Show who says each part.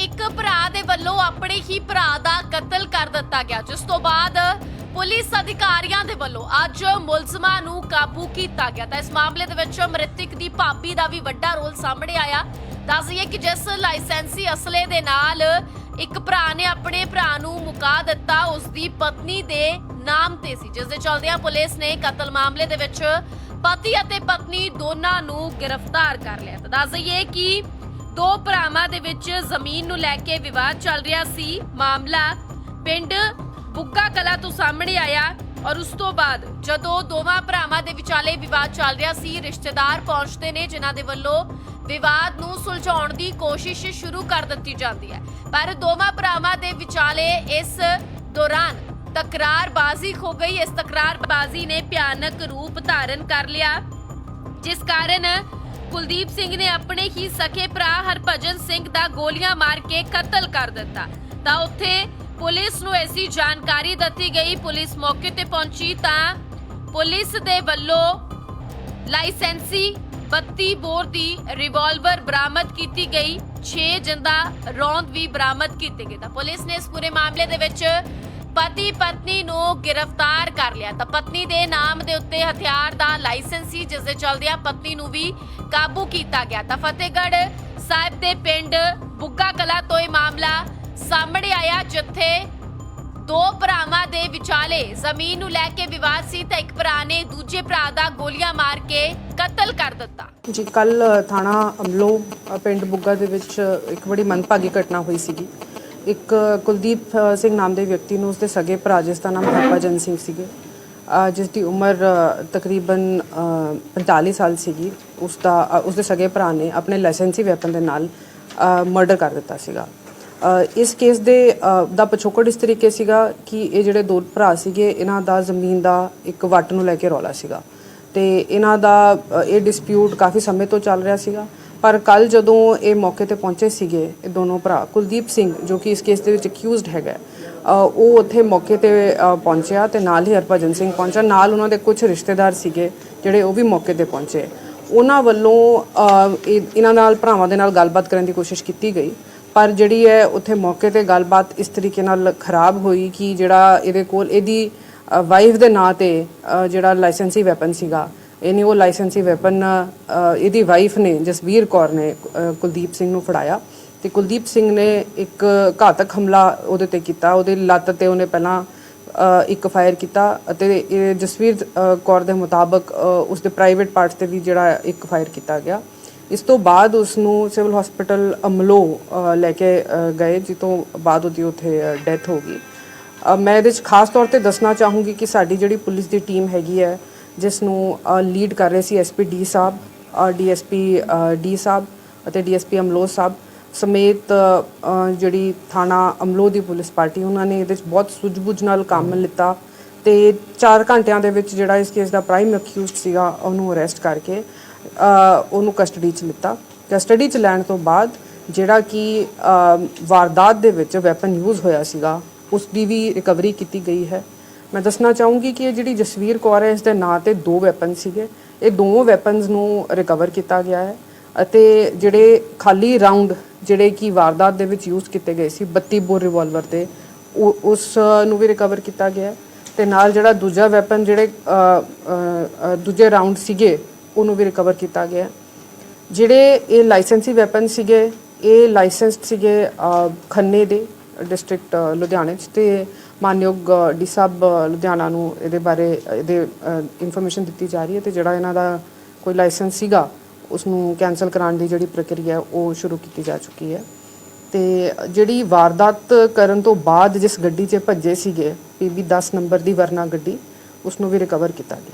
Speaker 1: ਇੱਕ ਭਰਾ ਦੇ ਵੱਲੋਂ ਆਪਣੇ ਹੀ ਭਰਾ ਦਾ ਕਤਲ ਕਰ ਦਿੱਤਾ ਗਿਆ, ਜਿਸ ਤੋਂ ਬਾਅਦ ਪੁਲਿਸ ਅਧਿਕਾਰੀਆਂ ਦੇ ਵੱਲੋਂ ਅੱਜ ਮੁਲਜ਼ਮਾਂ ਨੂੰ ਕਾਬੂ ਕੀਤਾ ਗਿਆ। ਤਾਂ ਇਸ ਮਾਮਲੇ ਦੇ ਵਿੱਚ ਮ੍ਰਿਤਕ ਦੀ ਭਾਬੀ ਦਾ ਵੀ ਵੱਡਾ ਰੋਲ ਸਾਹਮਣੇ ਆਇਆ। ਦੱਸ ਦਈਏ ਕਿ ਜਿਸ ਲਾਇਸੈਂਸੀ ਅਸਲੇ ਦੇ ਨਾਲ ਇੱਕ ਭਰਾ ਨੇ ਆਪਣੇ ਭਰਾ ਨੂੰ ਮੁਕਾ ਦਿੱਤਾ, ਉਸ ਦੀ ਪਤਨੀ ਦੇ ਨਾਮ ਤੇ ਸੀ, ਜਿਸ ਦੇ ਚਲਦਿਆਂ ਪੁਲਿਸ ਨੇ ਕਤਲ ਮਾਮਲੇ ਦੇ ਵਿੱਚ ਪਤੀ ਅਤੇ ਪਤਨੀ ਦੋਨਾਂ ਨੂੰ ਗ੍ਰਿਫਤਾਰ ਕਰ ਲਿਆ। ਤਾਂ ਦੱਸ ਦਈਏ ਕਿ ਦੋ ਭਰਾਵਾਂ ਦੇ ਵਿੱਚ ਜ਼ਮੀਨ ਨੂੰ ਲੈ ਕੇ ਵਿਵਾਦ ਚੱਲ ਰਿਹਾ ਸੀ। ਮਾਮਲਾ ਪਿੰਡ ਬੁੱਗਾ ਕਲਾ ਤੋਂ ਸਾਹਮਣੇ ਆਇਆ ਔਰ ਉਸ ਤੋਂ ਬਾਅਦ ਜਦੋਂ ਦੋਵਾਂ ਭਰਾਵਾਂ ਦੇ ਵਿਚਾਲੇ ਵਿਵਾਦ ਚੱਲ ਰਿਹਾ ਸੀ, ਰਿਸ਼ਤੇਦਾਰ ਪਹੁੰਚਦੇ ਨੇ ਜਿਨ੍ਹਾਂ ਦੇ ਵੱਲੋਂ ਵਿਵਾਦ ਨੂੰ ਸੁਲਝਾਉਣ ਦੀ ਕੋਸ਼ਿਸ਼ ਸ਼ੁਰੂ ਕਰ ਦਿੱਤੀ ਜਾਂਦੀ ਹੈ। ਪਰ ਦੋਵਾਂ ਭਰਾਵਾਂ ਦੇ ਵਿਚਾਲੇ ਇਸ ਦੌਰਾਨ ਤਕਰਾਰਬਾਜ਼ੀ ਹੋ ਗਈ। ਇਸ ਤਕਰਾਰਬਾਜ਼ੀ ਨੇ ਭਿਆਨਕ ਰੂਪ ਧਾਰਨ ਕਰ ਲਿਆ, ਜਿਸ ਕਾਰਨ ਕੁਲਦੀਪ ਸਿੰਘ ਨੇ ਆਪਣੇ ਹੀ ਸਕੇ ਭਰਾ ਹਰਭਜਨ ਸਿੰਘ ਦਾ ਗੋਲੀਆਂ ਮਾਰ ਕੇ ਕਤਲ ਕਰ ਦਿੱਤਾ। ਤਾਂ ਉੱਥੇ ਪੁਲਿਸ ਨੂੰ ਐਸੀ ਜਾਣਕਾਰੀ ਦਿੱਤੀ ਗਈ, ਪੁਲਿਸ ਮੌਕੇ ਤੇ ਪਹੁੰਚੀ ਤਾਂ ਪੁਲਿਸ ਦੇ ਵੱਲੋਂ ਲਾਇਸੈਂਸੀ 32 ਬੋਰ ਦੀ ਰਿਵਾਲਵਰ ਬਰਾਮਦ ਕੀਤੀ ਗਈ 6 ਜਿੰਦਾ ਰੌਂਦ ਵੀ ਬਰਾਮਦ ਕੀਤੇ ਗਏ। ਤਾਂ ਪੁਲਿਸ ਨੇ ਇਸ ਪੂਰੇ ਮਾਮਲੇ ਦੇ ਵਿੱਚ ਪਤੀ ਪਤਨੀ ਨੂੰ ਗ੍ਰਿਫਤਾਰ ਕਰ ਲਿਆ। ਤਾਂ ਪਤਨੀ ਦੇ ਨਾਮ ਦੇ ਉੱਤੇ ਹਥਿਆਰ ਦਾ ਲਾਇਸੈਂਸ ਸੀ, ਜਿਸ ਦੇ ਚਲਦਿਆਂ ਪਤਨੀ ਨੂੰ ਵੀ ਕਾਬੂ ਕੀਤਾ ਗਿਆ। ਤਾਂ ਫਤਿਹਗੜ੍ਹ ਸਾਹਿਬ ਦੇ ਪਿੰਡ ਬੁੱਗਾ ਕਲਾ ਤੋਂ ਇਹ ਮਾਮਲਾ ਸਾਹਮਣੇ ਆਇਆ, ਜਿੱਥੇ ਦੋ ਭਰਾਵਾਂ ਦੇ ਵਿਚਾਲੇ ਜ਼ਮੀਨ ਨੂੰ ਲੈ ਕੇ ਵਿਵਾਦ ਸੀ ਤਾਂ ਇੱਕ ਭਰਾ ਨੇ ਦੂਜੇ ਭਰਾ ਦਾ ਗੋਲੀਆਂ ਮਾਰ ਕੇ ਕਤਲ ਕਰ ਦਿੱਤਾ।
Speaker 2: ਜੀ ਕੱਲ ਥਾਣਾ ਅਮਲੋ ਪਿੰਡ ਬੁੱਗਾ ਦੇ ਵਿੱਚ ਇੱਕ ਬੜੀ ਮੰਦਭਾਗੀ ਘਟਨਾ ਹੋਈ ਸੀਗੀ। ਇੱਕ ਕੁਲਦੀਪ ਸਿੰਘ ਨਾਮ ਦੇ ਵਿਅਕਤੀ ਨੂੰ ਉਸਦੇ ਸਗੇ ਭਰਾ ਜਿਸ ਦਾ ਨਾਮ ਹਰਭਜਨ ਸਿੰਘ ਸੀਗੇ ਜਿਸ ਦੀ ਉਮਰ ਤਕਰੀਬਨ ਅ, 45 ਸਾਲ ਸੀਗੀ ਉਸ ਦਾ ਉਸਦੇ ਸਗੇ ਭਰਾ ਨੇ ਆਪਣੇ ਲਾਇਸੈਂਸੀ ਵੈਪਨ ਦੇ ਨਾਲ ਮਰਡਰ ਕਰ ਦਿੱਤਾ ਸੀਗਾ। ਇਸ ਕੇਸ ਦੇ ਦਾ ਪਿਛੋਕੜ ਇਸ ਤਰੀਕੇ ਸੀਗਾ ਕਿ ਇਹ ਜਿਹੜੇ ਦੋ ਭਰਾ ਸੀਗੇ ਇਹਨਾਂ ਦਾ ਜ਼ਮੀਨ ਦਾ ਇੱਕ ਵੱਟ ਨੂੰ ਲੈ ਕੇ ਰੌਲਾ ਸੀਗਾ। ਤੇ ਇਹਨਾਂ ਦਾ ਇਹ ਡਿਸਪਿਊਟ ਕਾਫੀ ਸਮੇਂ ਤੋਂ ਚੱਲ ਰਿਹਾ ਸੀਗਾ। ਪਰ ਕੱਲ ਜਦੋਂ ਇਹ ਮੌਕੇ ਤੇ ਪਹੁੰਚੇ ਸੀਗੇ, ਇਹ ਦੋਨੋਂ ਭਰਾ, ਕੁਲਦੀਪ ਸਿੰਘ, ਜੋ ਕਿ ਇਸ ਕੇਸ ਦੇ ਵਿੱਚ ਅਕਿਊਜ਼ਡ ਹੈਗਾ ਉਹ ਉੱਥੇ ਮੌਕੇ ਤੇ ਪਹੁੰਚਿਆ ਤੇ ਨਾਲ ਹੀ ਹਰਭਜਨ ਸਿੰਘ ਪਹੁੰਚਿਆ। ਨਾਲ ਉਹਨਾਂ ਦੇ ਕੁਝ ਰਿਸ਼ਤੇਦਾਰ ਸੀਗੇ, ਜਿਹੜੇ ਉਹ ਵੀ ਮੌਕੇ ਤੇ ਪਹੁੰਚੇ। ਉਹਨਾਂ ਵੱਲੋਂ ਇਹ- ਇਹਨਾਂ ਨਾਲ, ਭਰਾਵਾਂ ਦੇ ਨਾਲ ਗੱਲਬਾਤ ਕਰਨ ਦੀ ਕੋਸ਼ਿਸ਼ ਕੀਤੀ ਗਈ। ਪਰ ਜਿਹੜੀ ਹੈ, ਉੱਥੇ ਮੌਕੇ ਤੇ ਗੱਲਬਾਤ ਇਸ ਤਰੀਕੇ ਨਾਲ ਖਰਾਬ ਹੋਈ ਕਿ ਜਿਹੜਾ ਇਹਦੇ ਕੋਲ, ਇਹਦੀ ਵਾਈਫ ਦੇ ਨਾਂ ਤੇ ਜਿਹੜਾ ਲਾਇਸੈਂਸੀ ਵੈਪਨ ਸੀਗਾ ਇਹਨੇ ਉਹ ਲਾਇਸੈਂਸੀ ਵੈਪਨ ਇਹਦੀ ਵਾਈਫ ਨੇ ਜਸਵੀਰ ਕੌਰ ਨੇ ਕੁਲਦੀਪ ਸਿੰਘ ਨੂੰ ਫੜਾਇਆ। ਤੇ ਕੁਲਦੀਪ ਸਿੰਘ ਨੇ ਇੱਕ ਘਾਤਕ ਹਮਲਾ ਉਹਦੇ ਤੇ ਕੀਤਾ। ਉਹਦੇ ਲੱਤ ਤੇ ਉਹਨੇ ਪਹਿਲਾਂ ਇੱਕ ਫਾਇਰ ਕੀਤਾ ਅਤੇ ਇਹ ਜਸਵੀਰ ਕੌਰ ਦੇ ਮੁਤਾਬਕ ਅ, ਉਸਦੇ ਪ੍ਰਾਈਵੇਟ ਪਾਰਟਸ ਤੇ ਵੀ ਜਿਹੜਾ ਇੱਕ ਫਾਇਰ ਕੀਤਾ ਗਿਆ। ਇਸ ਤੋਂ ਬਾਅਦ ਉਸ ਨੂੰ ਸਿਵਲ ਹਸਪੀਟਲ ਅਮਲੋ ਲੈ ਕੇ ਗਏ ਜਿੱਤੋਂ ਬਾਅਦ ਉਹਦੀ ਉੱਥੇ ਡੈਥ ਹੋ ਗਈ। ਮੈਂ ਇਹਦੇ 'ਚ ਖਾਸ ਤੌਰ ਤੇ ਦੱਸਣਾ ਚਾਹੂੰਗੀ ਕਿ ਸਾਡੀ ਜਿਹੜੀ ਪੁਲਿਸ ਦੀ ਟੀਮ ਹੈਗੀ ਹੈ ਜਿਸ ਨੂੰ ਲੀਡ ਕਰ ਰਹੇ ਸੀ SP D Sahib DSP D Sahib ਅਤੇ ਡੀਐਸਪੀ ਅਮਲੋ ਸਾਹਿਬ ਸਮੇਤ ਜਿਹੜੀ ਥਾਣਾ ਅਮਲੋ ਦੀ ਪੁਲਿਸ ਪਾਰਟੀ ਉਹਨਾਂ ਨੇ ਇਹਦੇ 'ਚ ਬਹੁਤ ਸੁੱਝ-ਬੁੱਝ ਨਾਲ ਕੰਮ ਲਿੱਤਾ ਤੇ 4 ਘੰਟਿਆਂ ਦੇ ਵਿੱਚ ਜਿਹੜਾ ਇਸ ਕੇਸ ਦਾ ਪ੍ਰਾਈਮ ਅਕਿਊਜ਼ਡ ਸੀਗਾ ਉਹਨੂੰ ਅਰੈਸਟ ਕਰਕੇ ਉਹਨੂੰ ਕਸਟਡੀ 'ਚ ਲਿੱਤਾ। ਕਸਟਡੀ 'ਚ ਲੈਣ ਤੋਂ ਬਾਅਦ ਜਿਹੜਾ ਕਿ ਵਾਰਦਾਤ ਦੇ ਵਿੱਚ ਵੈਪਨ ਯੂਜ਼ ਹੋਇਆ ਸੀਗਾ ਉਸ ਦੀ ਵੀ ਰਿਕਵਰੀ ਕੀਤੀ ਗਈ ਹੈ। ਮੈਂ ਦੱਸਣਾ ਚਾਹੂੰਗੀ ਕਿ ਇਹ ਜਿਹੜੀ ਜਸਵੀਰ ਕੌਰ ਹੈ, ਇਸ ਦੇ ਨਾਂ ਤੇ ਦੋ ਵੈਪਨ ਸੀਗੇ। ਇਹ ਦੋਵੇਂ ਵੈਪਨਸ ਨੂੰ ਰਿਕਵਰ ਕੀਤਾ ਗਿਆ ਹੈ ਅਤੇ ਜਿਹੜੇ ਖਾਲੀ ਰਾਉਂਡ ਜਿਹੜੇ ਕਿ ਵਾਰਦਾਤ ਦੇ ਵਿੱਚ ਯੂਜ਼ ਕੀਤੇ ਗਏ ਸੀ 32 ਬੋਰ ਰਿਵਾਲਵਰ ਦੇ ਉਹ- ਉਸ ਨੂੰ ਵੀ ਰਿਕਵਰ ਕੀਤਾ ਗਿਆ ਹੈ। ਤੇ ਨਾਲ ਜਿਹੜਾ ਦੂਜਾ ਵੈਪਨ ਜਿਹੜੇ ਦੂਜੇ ਰਾਉਂਡ ਸੀਗੇ, ਉਹਨੂੰ ਵੀ ਰਿਕਵਰ ਕੀਤਾ ਗਿਆ ਜਿਹੜੇ ਇਹ ਲਾਇਸੈਂਸੀ ਵੈਪਨ ਸੀਗੇ, ਇਹ ਲਾਇਸੈਂਸਡ ਸੀਗੇ ਖੰਨੇ ਦੇ ਡਿਸਟ੍ਰਿਕਟ ਲੁਧਿਆਣੇ ਚ। ਤੇ ਮਾਨਯੋਗ ਡੀ ਸਾਹਿਬ ਲੁਧਿਆਣਾ ਨੂੰ ਇਹਦੇ ਬਾਰੇ, ਇਹਦੇ ਇਨਫੋਰਮੇਸ਼ਨ ਦਿੱਤੀ ਜਾ ਰਹੀ ਹੈ ਤੇ ਜਿਹੜਾ ਇਹਨਾਂ ਦਾ ਕੋਈ ਲਾਇਸੈਂਸ ਸੀਗਾ ਉਸ ਨੂੰ ਕੈਨਸਲ ਕਰਾਉਣ ਦੀ ਜਿਹੜੀ ਪ੍ਰਕਿਰਿਆ ਉਹ ਸ਼ੁਰੂ ਕੀਤੀ ਜਾ ਚੁੱਕੀ ਹੈ। ਤੇ ਜਿਹੜੀ ਵਾਰਦਾਤ ਕਰਨ ਤੋਂ ਬਾਅਦ ਜਿਸ ਗੱਡੀ 'ਚ ਭੱਜੇ ਸੀਗੇ ਪੀਬੀ 10 ਨੰਬਰ ਦੀ ਵਰਨਾ ਗੱਡੀ ਉਸ ਨੂੰ ਵੀ ਰਿਕਵਰ ਕੀਤਾ ਗਿਆ।